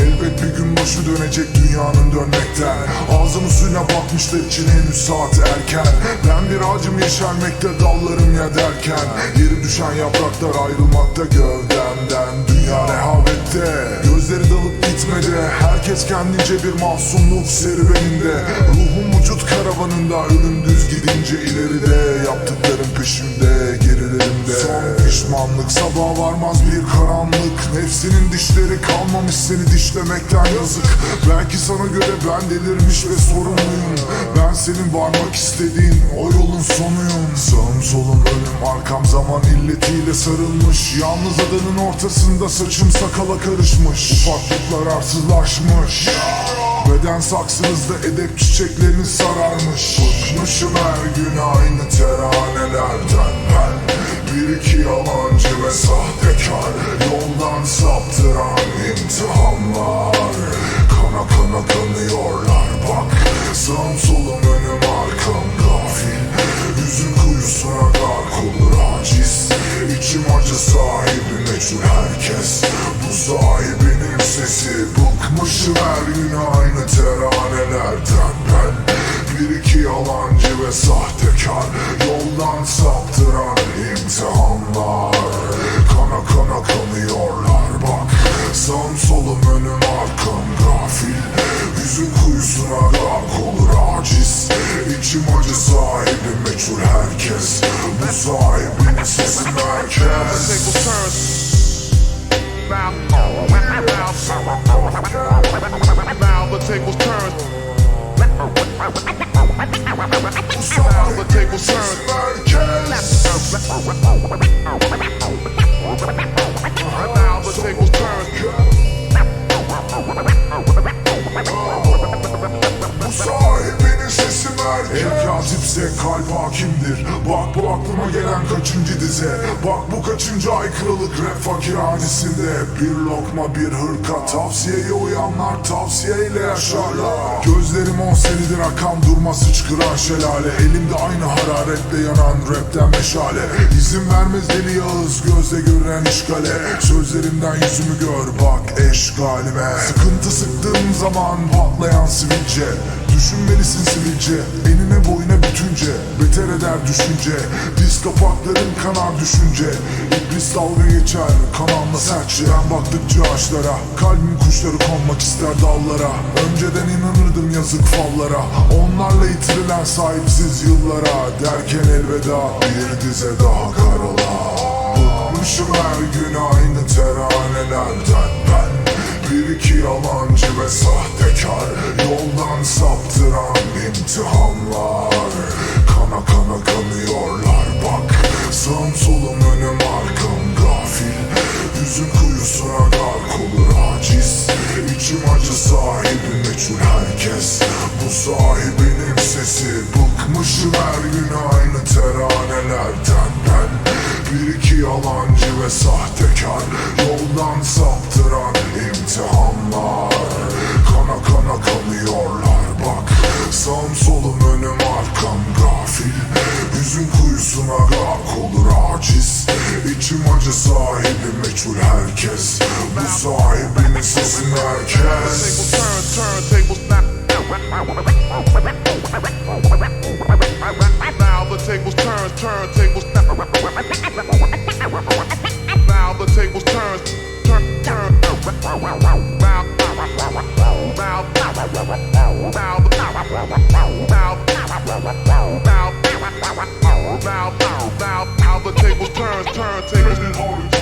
Elbet bir gün başı dönecek dünyanın dönmekten. Ağzım üstüne bakmıştı için henüz saat erken. Ben bir ağacım yeşermekte dallarım ya derken Yeri düşen yapraklar ayrılmakta gövdemden. Dünya rehavette. Herkes kendince bir masumluk serüveninde. Ruhum vücut karavanında Ölüm düz gidince ileride. Yaptıklarım peşimde gerilerimde. Son pişmanlık sabaha varmaz bir karanlık. Nefsinin dişleri kalmamış seni dişlemekten yazık. Belki sana göre ben delirmiş ve sorumluyum. Ben senin varmak istediğin o yolun sonuyum. Sağım solum önüm arkam zaman illetiyle sarılmış. Yalnız adanın ortasında saçım sakala karışmış. Ufaklıklar arsızlaşmış. Beden saksınızda edep çiçeklerini sararmış. Bıkmışım her gün aynı teranelerden. Ben Bir iki yalancı ve sahtekar. Yoldan saptıran imtihanlar. Kana kana kanıyorlar bak. Sağım solum İçim acı sahibi meçhul herkes. Bu sahibinin sesi. Bıkmışım her gün aynı teranelerden. Ben Bir iki yalancı ve sahtekar. Yoldan saptıran imtihanlar. Kana kana kanıyorlar bak. Sağım solum önüm arkam gafil. Yüzün kuyusuna gark olur aciz. İçim acı sahibi meçhul herkes. Bu sesi merkez tables turn. Now, now, now the tables turn. Now the tables turn. Sahibinin sesi merkez El katipse kalp hakimdir. Bak bu aklıma gelen kaçıncı dize. Bak bu kaçıncı aykırılık rap fakirhanesinde Bir lokma bir hırka Tavsiyeye uyanlar tavsiyeyle yaşarlar. Gözlerim on senedir akan durmaz hıçkıran şelale. Elimde aynı hararetle yanan rapten meşale. İzin vermez deli Yağız gözle görünen işgale. Sözlerimden yüzümü gör bak eşgalime. Sıkıntı sıktığım zaman patlayan sivilce Düşünmelisin sivilce Enine boyuna bütünce. Beter eder düşünce. Diz kapakların kanar düşünce. İblis dalga geçer. Kananla sertçe Ben baktıkça ağaçlara. Kalbim kuşları konmak ister dallara. Önceden inanırdım yazık fallara. Onlarla yitirilen sahipsiz yıllara. Derken elveda bir dize daha karala Bıkmışım her gün İki yalancı ve sahtekar Yoldan saptıran imtihanlar. Kana kana kanıyorlar bak Sağım solum önüm arkam gafil. Yüzün kuyusuna gark olur aciz İçim acı sahibi meçhul herkes. Bu sahibinin sesi Bıkmışım her gün aynı teranelerden Bir iki yalancı ve sahtekar. Yoldan saptıran imtihanlar. Kana kana kanıyorlar bak. Sağım solum önüm arkam gafil. Yüzün kuyusuna gark olur aciz. İçim acı sahibi meçhul herkes. Bu sahibinin sesi merkez. Tables turn, turn tables Now the tables turn, turn tables now, now, now the tables turn, turn tables.